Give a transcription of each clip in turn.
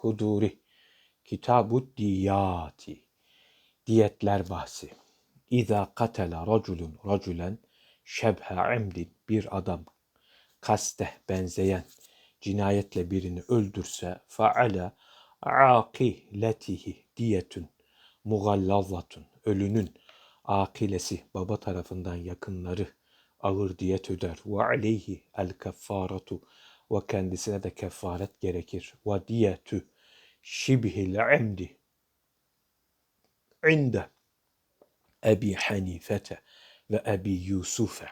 kuduri. Kitabu diyati. Diyetler bahsi. İza katela raculun raculen şebhe emdin bir adam kaste benzeyen cinayetle birini öldürse faale akiletihi diyetun mugallazatun ölünün akilesi baba tarafından yakınları ağır diyet öder. Ve aleyhi el keffaratu ve kendisine de kefaret gerekir. Ve diyetü şibhil emdi inde Ebi Hanifete ve Ebi Yusuf'e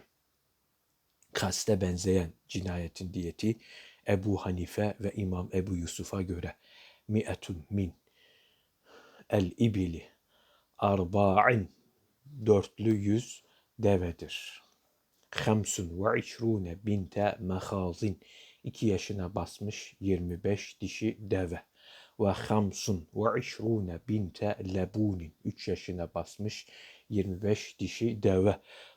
kaste benzeyen cinayetin diyeti Ebu Hanife ve İmam Ebu Yusuf'a göre mi'etun min el ibili arba'in dörtlü yüz devedir. Hamsun ve işrune binte mehazin iki yaşına basmış 25 dişi deve. Ve hamsun ve işrune binte lebunin üç yaşına basmış 25 dişi deve.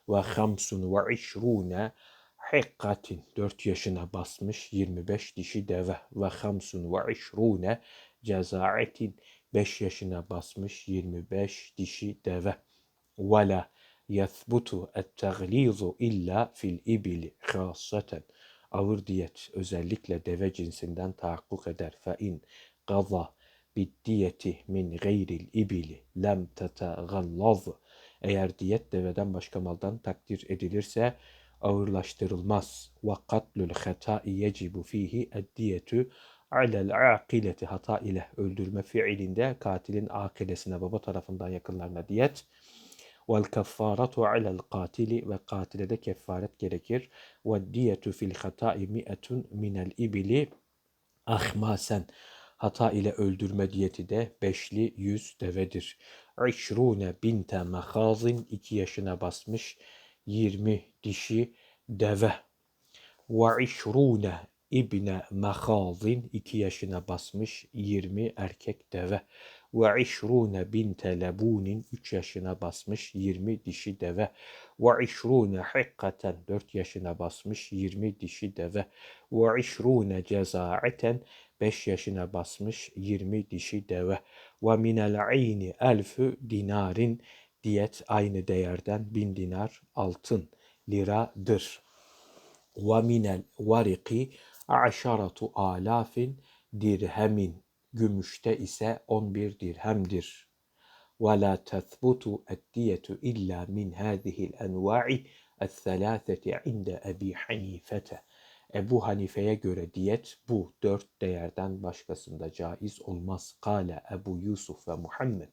Ve hamsun ve işrune hikkatin 4 yaşına basmış 25 dişi deve. Ve hamsun ve işrune cezaatin 5 yaşına basmış 25 dişi deve. Ve la yethbutu et-teglizu illa fil ibili khassaten. Ağır diyet özellikle deve cinsinden tahakkuk eder. Fe in gaza biddiyeti min gayril ibili lem tetegallaz. Eğer diyet deveden başka maldan takdir edilirse ağırlaştırılmaz. Ve katlul hatai yecibu fihi eddiyetu alel akileti hata ile öldürme fiilinde katilin akilesine baba tarafından yakınlarına diyet vel keffaratu alel katili ve katile de kefaret gerekir. Ve diyetu fil hatai mi'etun minel ibili ahmasen hata ile öldürme diyeti de beşli yüz devedir. İşrune binte mehazin iki yaşına basmış yirmi dişi deve. Ve işrune İbne Mehazin iki yaşına basmış yirmi erkek deve ve işrune binte lebunin üç yaşına basmış yirmi dişi deve. ve işrune hikkaten dört yaşına basmış yirmi dişi deve. ve işrune cezaeten beş yaşına basmış yirmi dişi deve. ve minel ayni elfü dinarin diyet aynı değerden bin dinar altın liradır. Ve minel variki aşaratu alafin dirhemin gümüşte ise 11 dirhemdir. La tethbutu eddiyetu illa min hâzihil enva'i el-thelâtheti inde Ebi Hanifete. Ebu Hanife'ye göre diyet bu dört değerden başkasında caiz olmaz. Kale Ebu Yusuf ve Muhammed.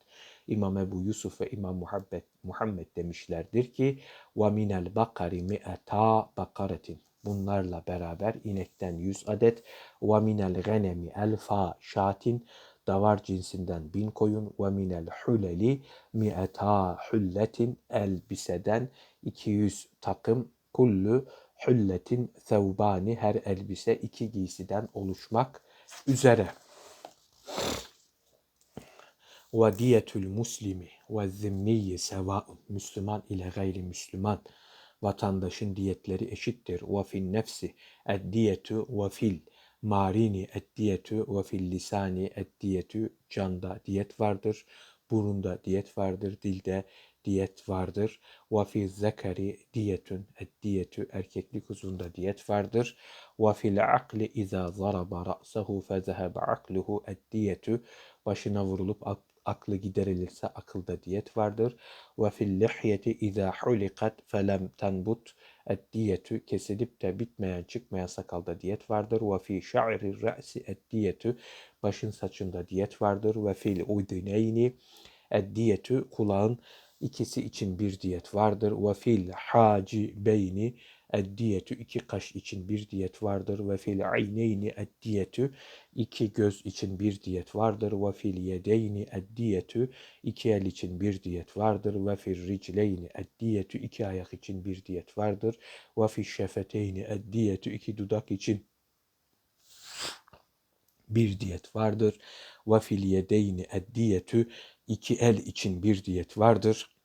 İmam Ebu Yusuf ve İmam Muhammed, Muhammed demişlerdir ki ve minel bakari mi'eta bakaretin Bunlarla beraber inekten 100 adet ve minel ganemi elfa şatin davar cinsinden bin koyun ve minel huleli mi'eta hulletin elbiseden 200 takım kullu hulletin thevbani her elbise iki giysiden oluşmak üzere. Ve diyetül muslimi ve zimmiyi sevâun. Müslüman ile gayrimüsliman vatandaşın diyetleri eşittir. Ve fil nefsi eddiyetu ve fil marini eddiyetu ve fil lisani eddiyetu canda diyet vardır. Burunda diyet vardır. Dilde diyet vardır. Ve fi zekeri diyetun eddiyetu erkeklik uzunda diyet vardır. Ve fil akli iza zaraba ra'sahu fe zehebe akluhu eddiyetu başına vurulup aklı giderilirse akılda diyet vardır. Ve fil lihyeti izâ hulikat felem tenbut et diyetu kesilip de bitmeyen çıkmayan sakalda diyet vardır. Ve fi şa'ri ra'si et diyetu başın saçında diyet vardır. Ve fil udineyni et diyetu kulağın ikisi için bir diyet vardır. Ve fil haci beyni Eddiyetü iki kaş için bir diyet vardır. Ve fil ayneyni eddiyetü iki göz için bir diyet vardır. Ve fil yedeyni eddiyetü iki el için bir diyet vardır. Ve fil ricleyni eddiyetü iki ayak için bir diyet vardır. Ve fil şefeteyni eddiyetü iki dudak için bir diyet vardır. Ve fil yedeyni eddiyetü iki el için bir diyet vardır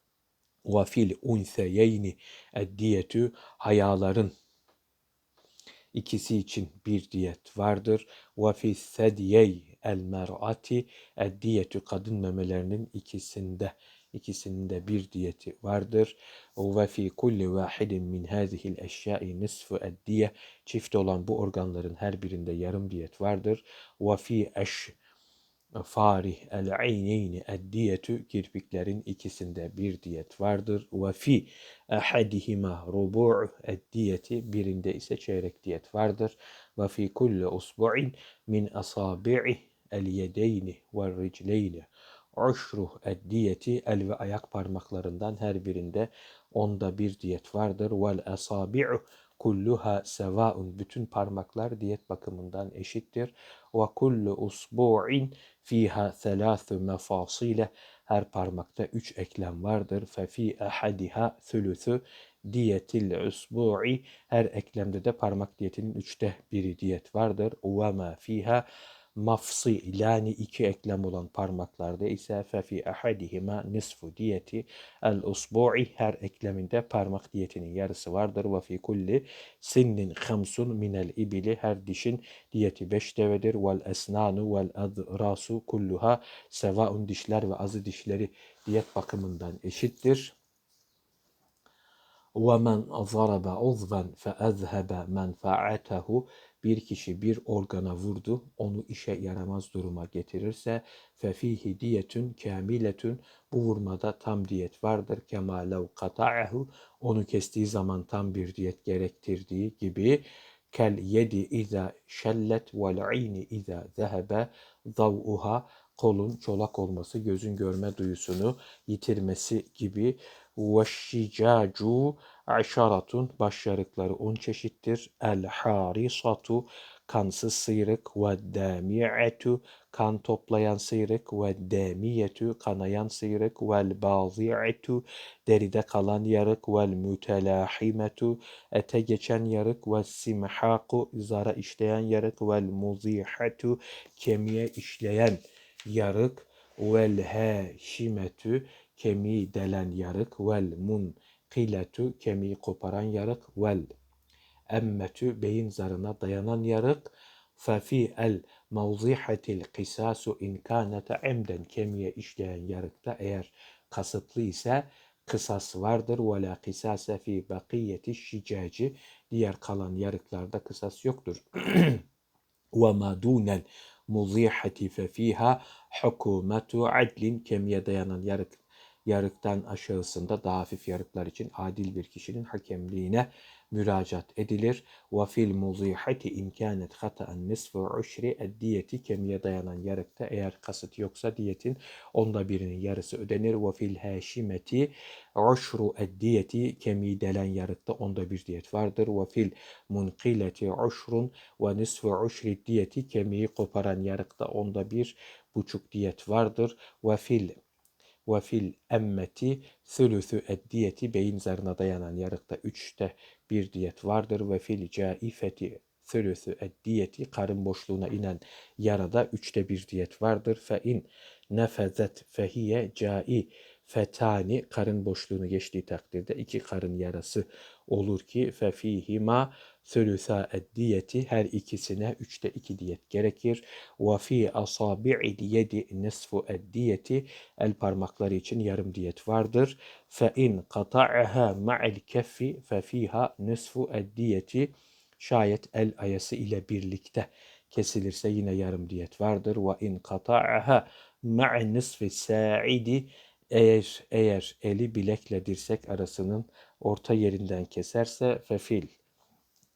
ve fil unseyeyni eddiyetü hayaların ikisi için bir diyet vardır. Ve fi sediyey el mer'ati eddiyetü kadın memelerinin ikisinde ikisinde bir diyeti vardır. Ve fi kulli vahidin min hazihil eşyai nisfu eddiye çift olan bu organların her birinde yarım diyet vardır. Ve fi eş farih el ayneyni eddiyetü kirpiklerin ikisinde bir diyet vardır. Ve fi ahadihima rubu' eddiyeti birinde ise çeyrek diyet vardır. Ve fi kulli usbu'in min asabi'i el yedeyni ve ricleyni Uşruh eddiyeti el ve ayak parmaklarından her birinde onda bir diyet vardır. Vel esabi'u kulluha sevaun. Bütün parmaklar diyet bakımından eşittir. Ve kullu usbu'in fiha thelâthü mefasile. Her parmakta üç eklem vardır. Fe fi ahadiha thülüthü diyetil usbu'i. Her eklemde de parmak diyetinin üçte biri diyet vardır. Ve ma fiha mafsilani iki eklem olan parmaklarda ise fefi ahadihima nisfu diyeti el usbu'i her ekleminde parmak diyetinin yarısı vardır ve fi kulli sinnin khamsun minel ibili her dişin diyeti beş devedir vel esnanu vel adrasu kulluha sevaun dişler ve azı dişleri diyet bakımından eşittir. وَمَنْ ضَرَبَ عُضْوًا فَأَذْهَبَ مَنْفَعَتَهُ bir kişi bir organa vurdu, onu işe yaramaz duruma getirirse fefihi diyetün kamiletün bu vurmada tam diyet vardır. Kema lev kata'ahu onu kestiği zaman tam bir diyet gerektirdiği gibi kel yedi iza şellet vel ayni iza zehebe zav'uha kolun çolak olması, gözün görme duyusunu yitirmesi gibi veşşicacu aşaratun başyarıkları on çeşittir. El harisatu kansız sıyrık. ve dami'etu kan toplayan sıyrık. ve damiyetu kanayan sıyrık. vel bazi'etu deride kalan yarık. vel mütelahimetu ete geçen yarık. ve simhaku zara işleyen yarık. vel muzihatu kemiğe işleyen yarık. vel heşimetü kemiği delen yarık vel mun Kiletu kemiği koparan yarık vel emmetü beyin zarına dayanan yarık el mevzihatil kisasu in kânete emden kemiğe işleyen yarıkta eğer kasıtlı ise kısas vardır la kısase fi bakiyeti şicaci diğer kalan yarıklarda kısas yoktur. dunel muzihati fe fiha hukumetu adlin kemiğe dayanan yarık yarıktan aşağısında daha hafif yarıklar için adil bir kişinin hakemliğine müracaat edilir. Ve fil muzihati imkanet hata'an nisfu uşri eddiyeti kemiğe dayanan yarıkta eğer kasıt yoksa diyetin onda birinin yarısı ödenir. Ve fil haşimeti uşru eddiyeti kemiği delen yarıkta onda bir diyet vardır. Ve fil munkileti uşrun ve nisfu uşri diyeti kemiği koparan yarıkta onda bir buçuk diyet vardır. Ve fil ve fil emmeti sülüsü eddiyeti beyin zarına dayanan yarıkta üçte bir diyet vardır ve fil caifeti sülüsü eddiyeti karın boşluğuna inen yarada üçte bir diyet vardır. Fe in nefezet fehiye cai fetani karın boşluğunu geçtiği takdirde iki karın yarası olur ki fefihima sülüsa eddiyeti her ikisine üçte iki diyet gerekir. Ve fi asabi'il yedi nisfu eddiyeti el parmakları için yarım diyet vardır. Fe in kata'aha ma'il keffi fe fiha nisfu eddiyeti şayet el ayası ile birlikte kesilirse yine yarım diyet vardır. Ve in kata'aha ma'i nisfi sa'idi eğer, eğer eli bilekle dirsek arasının orta yerinden keserse fefil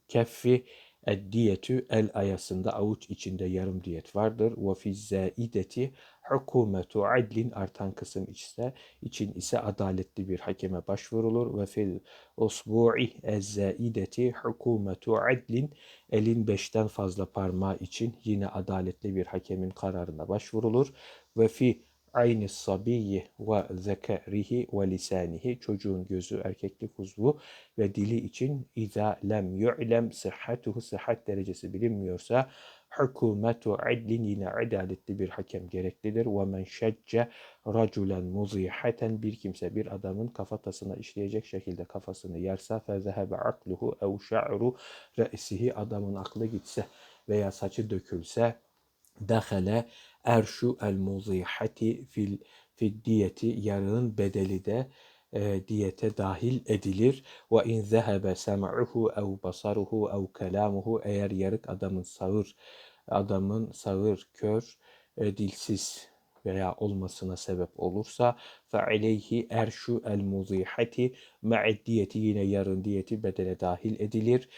keffi eddiyetü el ayasında avuç içinde yarım diyet vardır. Ve fi zaideti hukumetu adlin artan kısım ise için ise adaletli bir hakeme başvurulur. Ve fil usbu'i ez zaideti hukumetu adlin elin beşten fazla parmağı için yine adaletli bir hakemin kararına başvurulur. Ve fi ayni sabiyyi ve zekerihi ve lisanihi çocuğun gözü erkeklik uzvu ve dili için iza lem yu'lem sıhhatuhu sıhhat derecesi bilinmiyorsa Hükümetu adlin yine adaletli bir hakem gereklidir. Ve men şecce raculen muzihaten bir kimse bir adamın kafatasına işleyecek şekilde kafasını yerse fezehebe akluhu ev şa'ru re'sihi adamın aklı gitse veya saçı dökülse dahale erşu el muzihati fil fiddiyeti yarının bedeli de e, diyete dahil edilir. Ve in zehebe sem'uhu ev basaruhu ev kelamuhu eğer yarık adamın sağır adamın sağır, kör, e, dilsiz veya olmasına sebep olursa aleyhi erşu el muzihati ma'diyeti yine yarın diyeti bedele dahil edilir.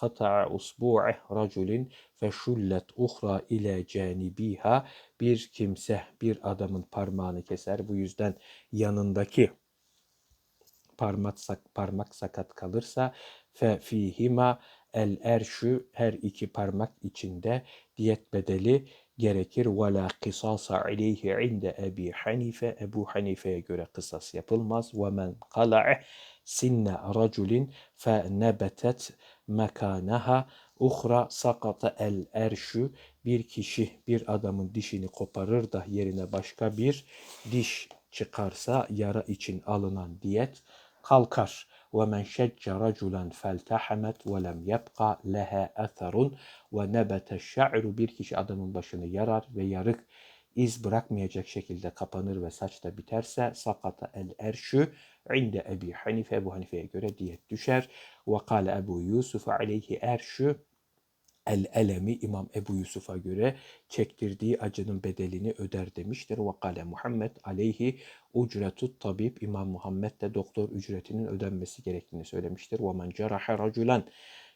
qata'a usbu'eh raculin fe şullet uhra ile canibiha bir kimse bir adamın parmağını keser. Bu yüzden yanındaki parmak, sak, parmak sakat kalırsa fe fihima el erşü her iki parmak içinde diyet bedeli gerekir. Ve la kısasa aleyhi inde Ebi. Ebu Hanife'ye göre kısas yapılmaz. Ve men kala'e sinne raculin fe nebetet mekanaha uhra bir kişi bir adamın dişini koparır da yerine başka bir diş çıkarsa yara için alınan diyet kalkar. وَمَنْ شَجَّ رَجُلًا فَالْتَحَمَتْ وَلَمْ يَبْقَ لَهَا اَثَرٌ وَنَبَتَ الشَّعْرُ Bir kişi adamın başını yarar ve yarık iz bırakmayacak şekilde kapanır ve saç da biterse sakata el erşü inde Ebi Hanife Ebu Hanife'ye göre diyet düşer. Ve kâle Ebu Yusuf aleyhi erşü El elemi İmam Ebu Yusuf'a göre çektirdiği acının bedelini öder demiştir. Ve kale Muhammed aleyhi ucretut tabib İmam Muhammed de doktor ücretinin ödenmesi gerektiğini söylemiştir. Ve men cerahe raculen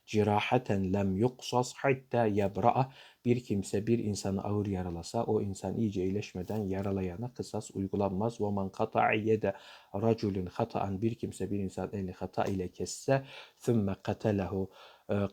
cirahaten lem yuksas hatta yebra'a bir kimse bir insanı ağır yaralasa o insan iyice iyileşmeden yaralayana kısas uygulanmaz. Ve men kata'a yede raculun hata'an bir kimse bir insan elini hata ile kesse thumme katelehu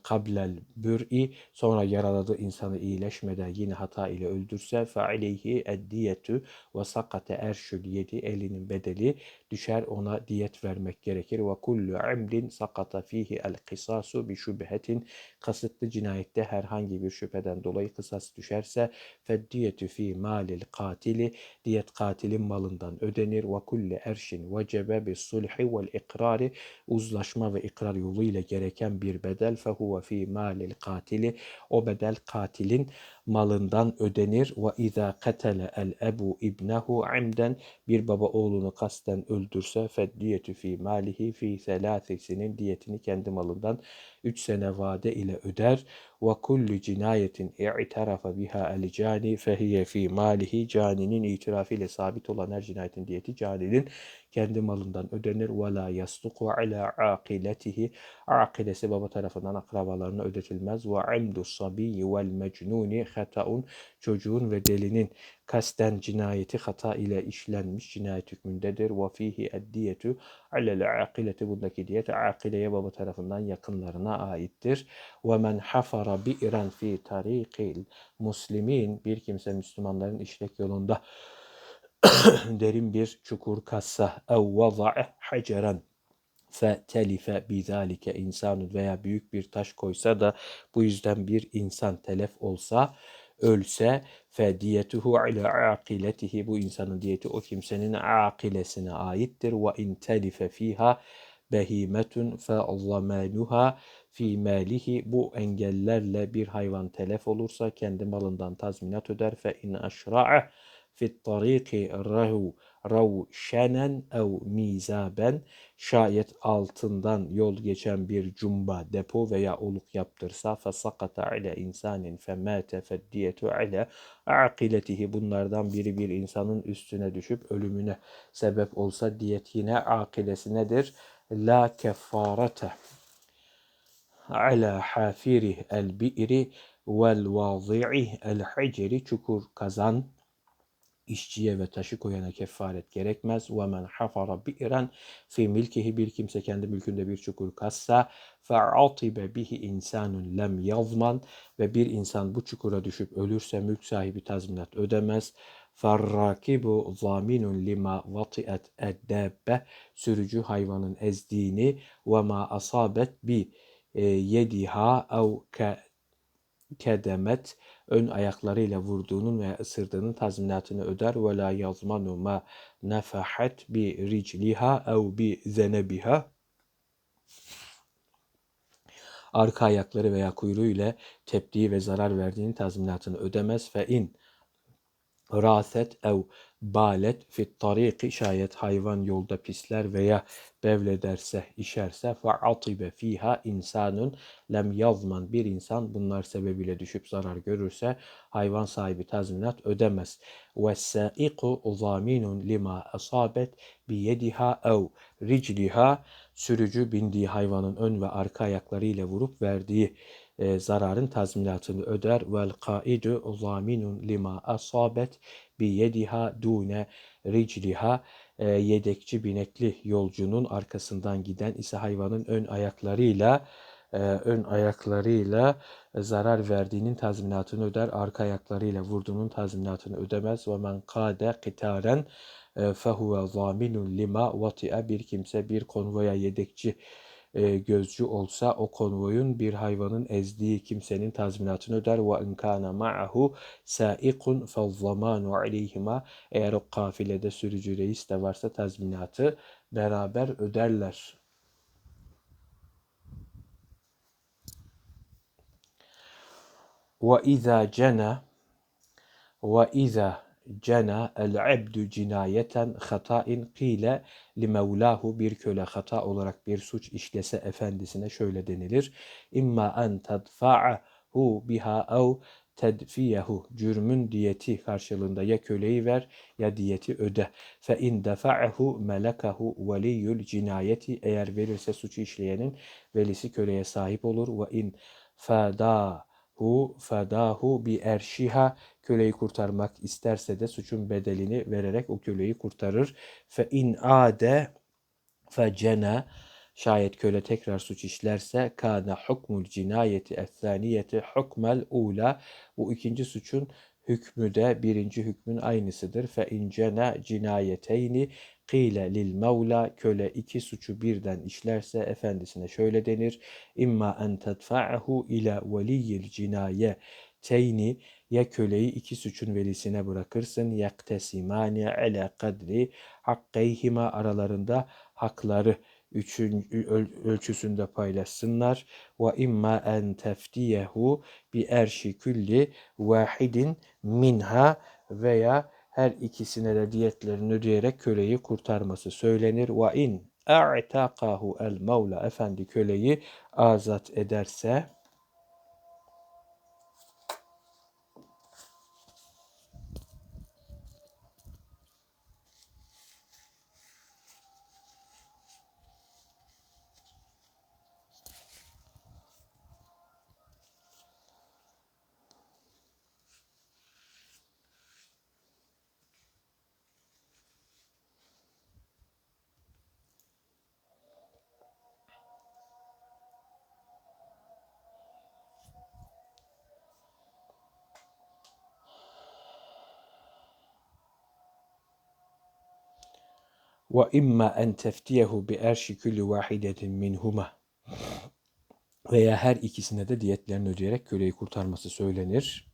kablel bür'i sonra yaraladığı insanı iyileşmeden yine hata ile öldürse fe aleyhi eddiyetu ve sakate erşül yedi elinin bedeli düşer ona diyet vermek gerekir. ve kullu amlin sakata fihi el kısasu bi şübhetin kasıtlı cinayette herhangi bir şüpheden dolayı kısas düşerse feddiyetu fi malil katili diyet katilin malından ödenir. ve kullu erşin vecebe bis sulhi vel ikrari uzlaşma ve ikrar yoluyla gereken bir bedel fehuve fi malil katili o bedel katilin malından ödenir. ve izâ katele el ebu ibnehu amden bir baba oğlunu kasten öldürse feddiyetü fi malihi fi selâsisinin diyetini kendi malından 3 sene vade ile öder. ve kullu cinayetin i'tarafa biha el cani fehiye fi malihi caninin itirafı ile sabit olan her cinayetin diyeti caninin kendi malından ödenir. ve la yastuku ala akiletihi akilesi baba tarafından akrabalarına ödetilmez. ve amdu sabiyyi vel mecnuni hataun çocuğun ve delinin kasten cinayeti hata ile işlenmiş cinayet hükmündedir. Ve fihi eddiyetu alel akileti bundaki diyet akileye baba tarafından yakınlarına aittir. Ve men hafara bi'ren fi tarikil muslimin bir kimse Müslümanların işlek yolunda derin bir çukur kassa ev vaza'e haceren fe telife bizalike insanun veya büyük bir taş koysa da bu yüzden bir insan telef olsa ölse fe diyetuhu ala akiletihi bu insanın diyeti o kimsenin akilesine aittir. Ve in telife fiha behimetun fe zamanuha fi malihi bu engellerle bir hayvan telef olursa kendi malından tazminat öder. Fe in aşra'a fit tariki rahu ravşenen ev mizaben şayet altından yol geçen bir cumba depo veya oluk yaptırsa fesakata ile insanin femate feddiyetu ile akiletihi bunlardan biri bir insanın üstüne düşüp ölümüne sebep olsa diyet yine akilesi La kefarete ala hafiri el bi'ri vel vazi'i el hicri. Çukur kazan işçiye ve taşı koyana kefaret gerekmez. Ve men hafara bi'ren fi milkihi bir kimse kendi mülkünde bir çukur kazsa fe'atibe bihi insanun lem yazman ve bir insan bu çukura düşüp ölürse mülk sahibi tazminat ödemez. Ferrakibu zaminun lima vati'et eddebbe sürücü hayvanın ezdiğini ve ma asabet bi yediha ev ke kedemet ön ayaklarıyla vurduğunun veya ısırdığının tazminatını öder. Ve la yazmanu ma nefahat bi ricliha ev bi zenebiha arka ayakları veya kuyruğu ile teptiği ve zarar verdiğinin tazminatını ödemez. Fe in raset ev balet fit tariki şayet hayvan yolda pisler veya bevlederse, işerse fe atibe fiha insanun lem yazman bir insan bunlar sebebiyle düşüp zarar görürse hayvan sahibi tazminat ödemez. Ve saiku zaminun lima asabet bi yediha ev ricliha sürücü bindiği hayvanın ön ve arka ayaklarıyla vurup verdiği e, zararın tazminatını öder. Vel kaidu zaminun lima asabet bi yediha dune ricliha e, yedekçi binekli yolcunun arkasından giden ise hayvanın ön ayaklarıyla e, ön ayaklarıyla zarar verdiğinin tazminatını öder. Arka ayaklarıyla vurduğunun tazminatını ödemez. Ve men kade kitaren fehuve zaminun lima vati'a bir kimse bir konvoya yedekçi e, gözcü olsa o konvoyun bir hayvanın ezdiği kimsenin tazminatını öder ve in kana ma'ahu sa'iqun fa'z-zamanu aleyhima eğer o kafilede sürücü reis de varsa tazminatı beraber öderler. Ve izâ cena ve izâ cena el abdu cinayeten hata'in kile li mevlahu bir köle hata olarak bir suç işlese efendisine şöyle denilir. İmma en tedfa'ahu biha ev tedfiyehu cürmün diyeti karşılığında ya köleyi ver ya diyeti öde. Fe in defa'ahu melekahu veliyul cinayeti eğer verirse suçu işleyenin velisi köleye sahip olur ve in fada hu fadahu bi erşiha köleyi kurtarmak isterse de suçun bedelini vererek o köleyi kurtarır. Fe in ade fe cena şayet köle tekrar suç işlerse kana hukmul cinayeti ethaniyeti hukmel ula bu ikinci suçun hükmü de birinci hükmün aynısıdır. Fe in cena cinayeteyni Kıyle lil mevla köle iki suçu birden işlerse efendisine şöyle denir. İmma en tedfa'ahu ila veliyil cinaye teyni ya köleyi iki suçun velisine bırakırsın yaktesimani ala kadri hakkeyhima aralarında hakları üçün, ölçüsünde paylaşsınlar. Ve imma en teftiyehu bi erşi külli vahidin minha veya her ikisine de diyetlerini ödeyerek köleyi kurtarması söylenir. Ve in a'taqahu el mevla efendi köleyi azat ederse ve imma en teftiyehu bi erşi kulli vahidetin minhuma veya her ikisine de diyetlerini ödeyerek köleyi kurtarması söylenir.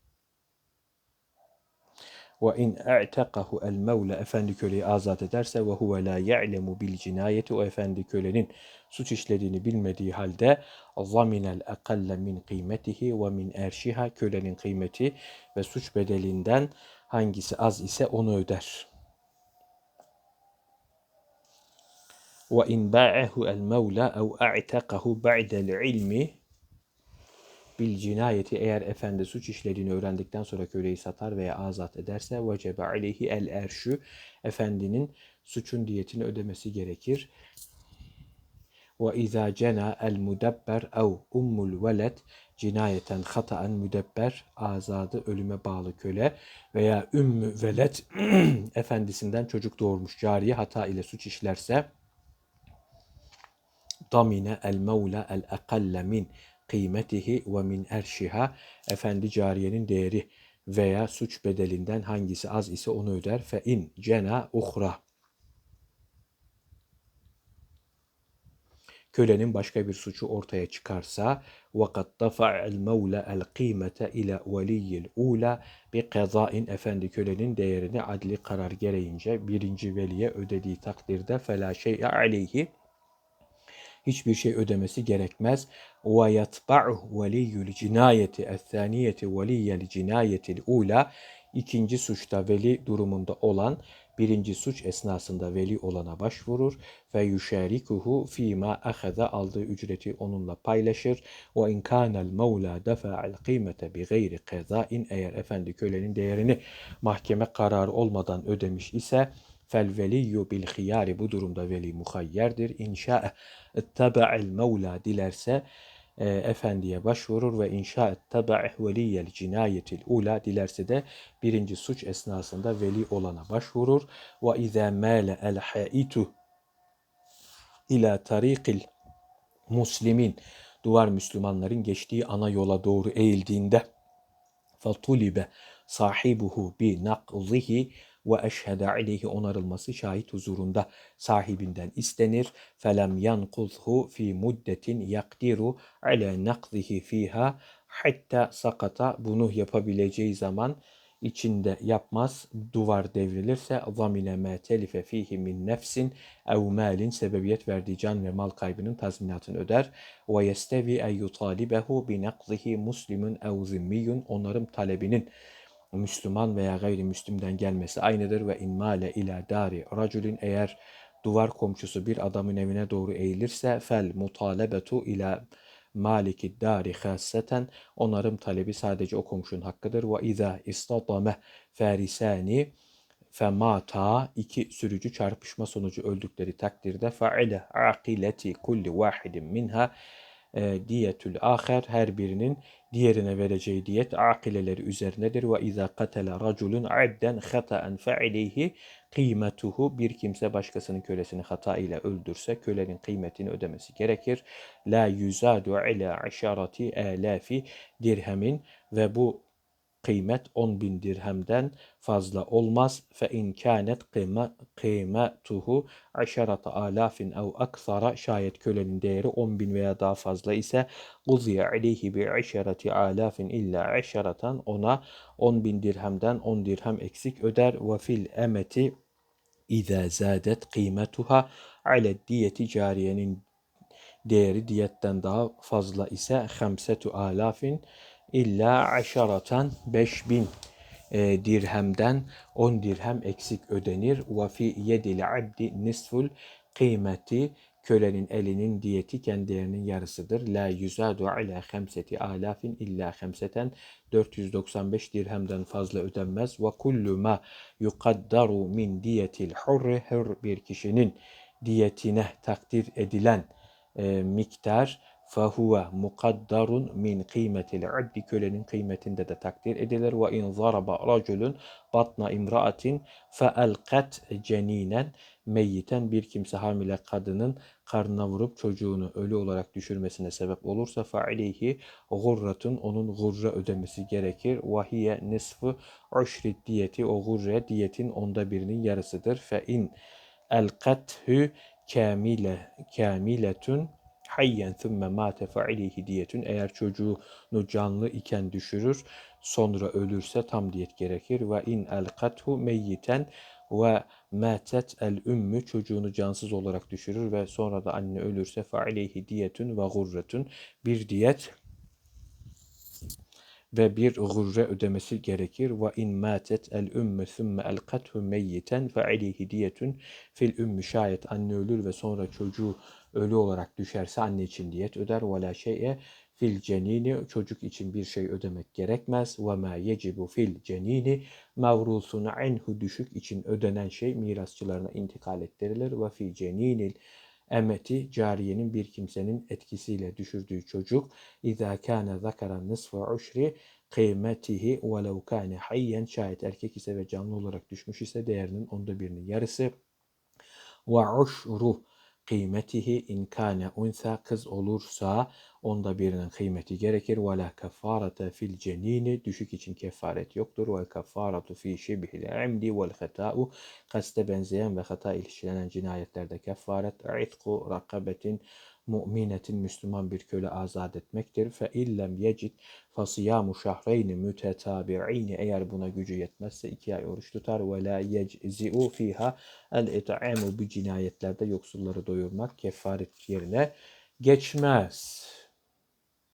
Ve in i'taqahu el mevla efendi köleyi azat ederse ve huve la ya'lemu bil cinayeti o efendi kölenin suç işlediğini bilmediği halde zaminel akalle min kıymetihi ve min erşiha kölenin kıymeti ve suç bedelinden hangisi az ise onu öder. Ve in ba'ahu el mevla ev a'takahu ba'del ilmi bil cinayeti eğer efendi suç işlediğini öğrendikten sonra köleyi satar veya azat ederse vecebe aleyhi el erşü efendinin suçun diyetini ödemesi gerekir. Ve izâ cena el mudebber ev ummul veled cinayeten hataen müdebber azadı ölüme bağlı köle veya ümmü veled efendisinden çocuk doğurmuş cariye hata ile suç işlerse damine el mevla el akalle min kıymetihi ve min erşiha efendi cariyenin değeri veya suç bedelinden hangisi az ise onu öder. Fe in cena uhra kölenin başka bir suçu ortaya çıkarsa وَقَدْ دَفَعَ الْمَوْلَ الْقِيمَةَ اِلَى وَلِيِّ الْعُولَى بِقَضَاءٍ Efendi kölenin değerini adli karar gereğince birinci veliye ödediği takdirde فَلَا شَيْءَ عَلَيْهِ hiçbir şey ödemesi gerekmez. Ve yatba'u veliyyul cinayeti es-saniyeti veliyyel cinayetil ula ikinci suçta veli durumunda olan birinci suç esnasında veli olana başvurur ve yuşerikuhu fîmâ ahaza aldığı ücreti onunla paylaşır. Ve in kânel mevlâ defa'al kıymete bi gayri qezâin eğer efendi kölenin değerini mahkeme kararı olmadan ödemiş ise fel veliyyu bil bu durumda veli muhayyerdir. İnşa'e ittaba'el mevla dilerse e, efendiye başvurur ve inşa ettaba'eh veliyel cinayetil ula dilerse de birinci suç esnasında veli olana başvurur. Ve izâ mâle el haitu ila tarikil muslimin duvar Müslümanların geçtiği ana yola doğru eğildiğinde sahibuhu bi naqzihi ve eşhede aleyhi onarılması şahit huzurunda sahibinden istenir. Felem yankuzhu fi muddetin yakdiru ala nakzihi fiha hatta sakata bunu yapabileceği zaman içinde yapmaz, duvar devrilirse zamine me telife fihi min nefsin ev malin sebebiyet verdiği can ve mal kaybının tazminatını öder. Ve yestevi en yutalibehu bi nakzihi muslimun ev zimmiyun onarım talebinin Müslüman veya gayrimüslimden gelmesi aynıdır ve inmale ila dari raculin eğer duvar komşusu bir adamın evine doğru eğilirse fel mutalebetu ila maliki dari hasseten onarım talebi sadece o komşunun hakkıdır. Ve izâ istatame ferisani femata iki sürücü çarpışma sonucu öldükleri takdirde faile akileti kulli vahidin minha e, diyetül aher her birinin diğerine vereceği diyet akileleri üzerinedir. Ve izâ katele raculun adden hataen fe'ileyhi kıymetuhu bir kimse başkasının kölesini hata ile öldürse kölenin kıymetini ödemesi gerekir. La yüzadu ila aşarati alafi dirhemin ve bu kıymet 10 bin dirhemden fazla olmaz. Fe in kânet kıymetuhu aşarata alafin ev aksara. Şayet kölenin değeri 10 bin veya daha fazla ise uziye aleyhi bi aşarati alafin illa aşaratan ona 10 bin dirhemden 10 dirhem eksik öder. Ve fil emeti İza zadet kıymetuha ale diyeti cariyenin değeri diyetten daha fazla ise hamsetu alafin illa aşaratan 5000 e, dirhemden 10 dirhem eksik ödenir. Ve fi yedil abdi nisful kıymeti kölenin elinin diyeti kendi değerinin yarısıdır. La yüzadu ala hamseti alafin illa hamseten 495 dirhemden fazla ödenmez. Ve kullu ma yukaddaru min diyetil hurri hür bir kişinin diyetine takdir edilen e, miktar فَهُوَ مُقَدَّرٌ min kıymetil abdi kölenin kıymetinde de takdir edilir. Ve in zaraba raculun batna imraatin feelqat ceninen meyyiten bir kimse hamile kadının karnına vurup çocuğunu ölü olarak düşürmesine sebep olursa fa'ileyhi gurratun onun gurre ödemesi gerekir. Vahiye nisfu uşrit diyeti o gurre diyetin onda birinin yarısıdır. Fe in elqathü kamile kamiletun hayyen thumme mate fe'ilihi diyetün. Eğer çocuğunu canlı iken düşürür sonra ölürse tam diyet gerekir. Ve in elqathu meyyiten ve matet el ümmü çocuğunu cansız olarak düşürür ve sonra da anne ölürse fe'ileyhi diyetün ve gurretün. Bir diyet ve bir gurre ödemesi gerekir. Ve in matet el ümmü thumme elqathu meyyiten fe aleyhi diyetun fil ümmü şayet anne ölür ve sonra çocuğu ölü olarak düşerse anne için diyet öder. Ve la şey'e fil cenini çocuk için bir şey ödemek gerekmez. Ve ma yecibu fil cenini mavrusun anhu düşük için ödenen şey mirasçılarına intikal ettirilir. Ve fi ceninil emeti cariyenin bir kimsenin etkisiyle düşürdüğü çocuk اِذَا كَانَ ذَكَرًا نِصْفَ عُشْرِ kıymetihi وَلَوْ كَانَ hayyen şayet erkek ise ve canlı olarak düşmüş ise değerinin onda birinin yarısı ve uşru kıymetihi in kâne unsa kız olursa onda birinin kıymeti gerekir. Ve la kefarete fil cenini düşük için kefaret yoktur. Ve kefaratu fi şibhil emdi vel hata'u kaste benzeyen ve hata ilişkilenen cinayetlerde kefaret itku rakabetin mu'minetin Müslüman bir köle azat etmektir. Fe illem yecid fasiyamu şahreyni mütetabi'ini eğer buna gücü yetmezse iki ay oruç tutar ve la yeczi'u fiha el it'amu bu cinayetlerde yoksulları doyurmak kefaret yerine geçmez.